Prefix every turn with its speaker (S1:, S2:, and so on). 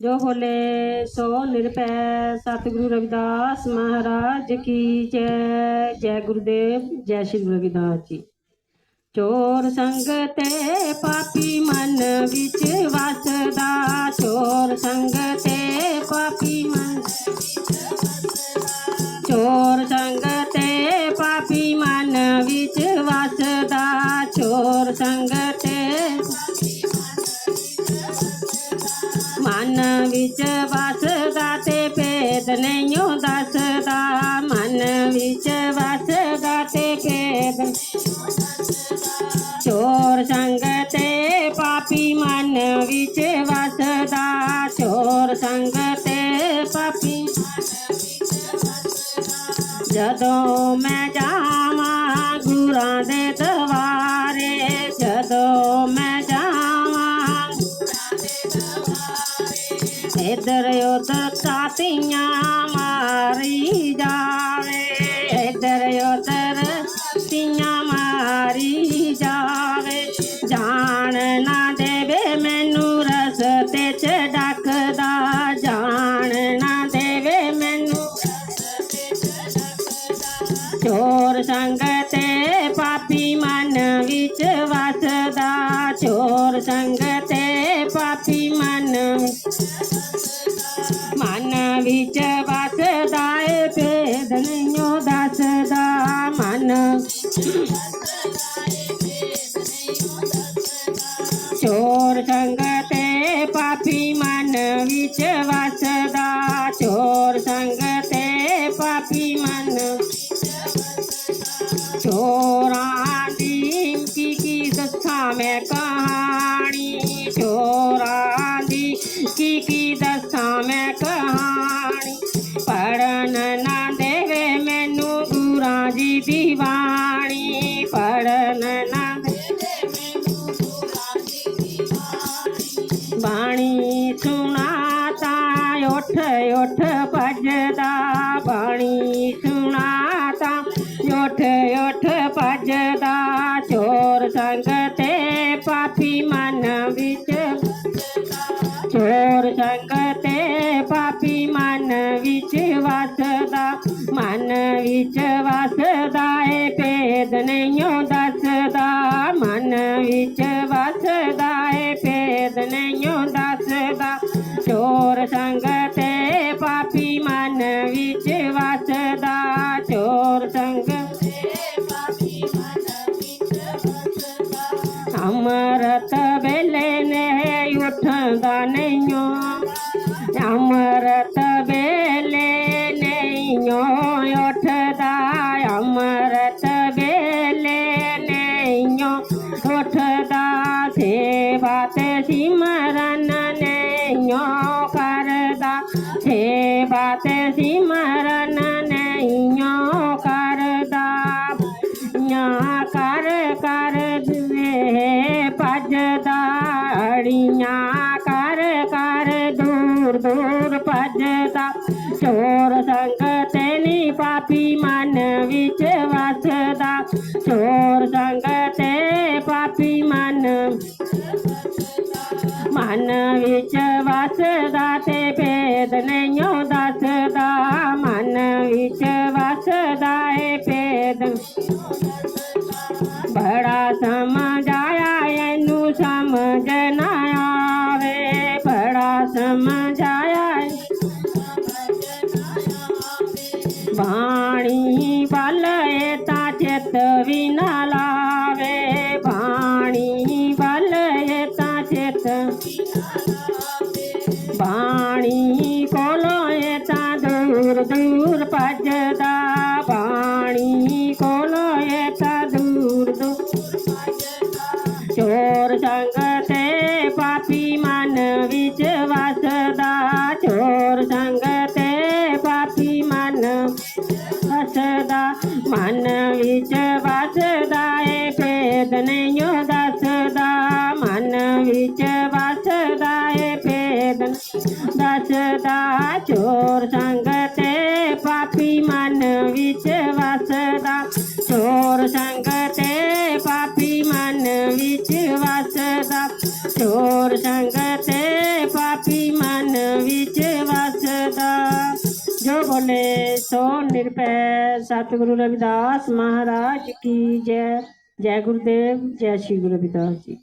S1: ਜੋ ਬੋਲੇ ਸੋ ਨਿਰਭੈ, ਸਤਿਗੁਰੂ ਰਵਿਦਾਸ ਮਹਾਰਾਜ ਕੀ ਜੈ ਜੈ ਗੁਰਦੇਵ, ਜੈ ਸ਼੍ਰੀ ਗੁਰੂ ਰਵਿਦਾਸ ਜੀ। ਚੋਰ ਸੰਗ ਪਾਪੀ ਮਨ ਵਿੱਚ ਵਸਦਾ, ਚੋਰ ਸੰਗ ਤੇ ਪਾਪੀ ਮਨ ਚੋਰ ਸੰਗ ਤੇ मन विच वसदा भेद नहीं दसदा। मन विच बस ते भेद चोर संगते पापी मन विच वसदा चोर संगते पापी जदों मैं जावा गुरां दे दवारे जदों मैं इधरयो त सातिया मारी जावे। इधरयो तर तिया मारी जावे। जान ना देवे मैनू रस्ते च डकदा। जान ना देवे मैनू चोर संगते पापी मन विच वसदा। चोर संगते पापी मानवी मानवीच भेद नहीं दसदा। मन चोर संगते पापी मन बिच बसदा चोर संगते पापी मन। चोरा की दसा में कहानी किशोरादि की की दशा में कहानी। पढ़न न देवे मैनू गुरा जी दीवानी। पढ़न न बाणी सुनाता, उठ उठ भजदा बाणी सुनाता ओठ ओठ भजदा पापी मन विच चोर संगते पापी मन मानवीच वासदा. मानवीच वासदा हे पेद नयो हो दासदा. विच वासदा ए पेद नयो हो दासदा. चोर संग अमर तबेले नहीं उठंदा नहीं अमर तबेले नैयो उठदा। अमर तबेले नहीं उठदा। से बात सिमरन नहीं करदा। से बात सिमरन चोर पजता चोर संग तेनी पापी मन बिच वसदा चोर संगते पापी मन मन मानवीच वसदा ते भेद नहीं दसदा, मन बिच वसदा है भेद। बड़ा समजा પાણી ભલે તા ચેતવી ના લાવે પાણી ભલે તા ચેત પાણી કોલો એ તા દૂર દૂર પજતા પાણી કોલો એ તા દૂર દૂર ચોર સંગ हसदा मन विच वासदा भेद नहीं दसदा। मन विच वासदा भेद दसदा। चोर संगते पापी, मन विच वासदा। चोर संगते ਜੋ ਬੋਲੇ ਸੋ ਨਿਰਭੈ, ਸਤਿਗੁਰੂ ਰਵਿਦਾਸ ਮਹਾਰਾਜ ਕੀ ਜੈ। ਜੈ ਗੁਰਦੇਵ, ਜੈ ਸ਼੍ਰੀ ਗੁਰੂ ਰਵਿਦਾਸ ਜੀ।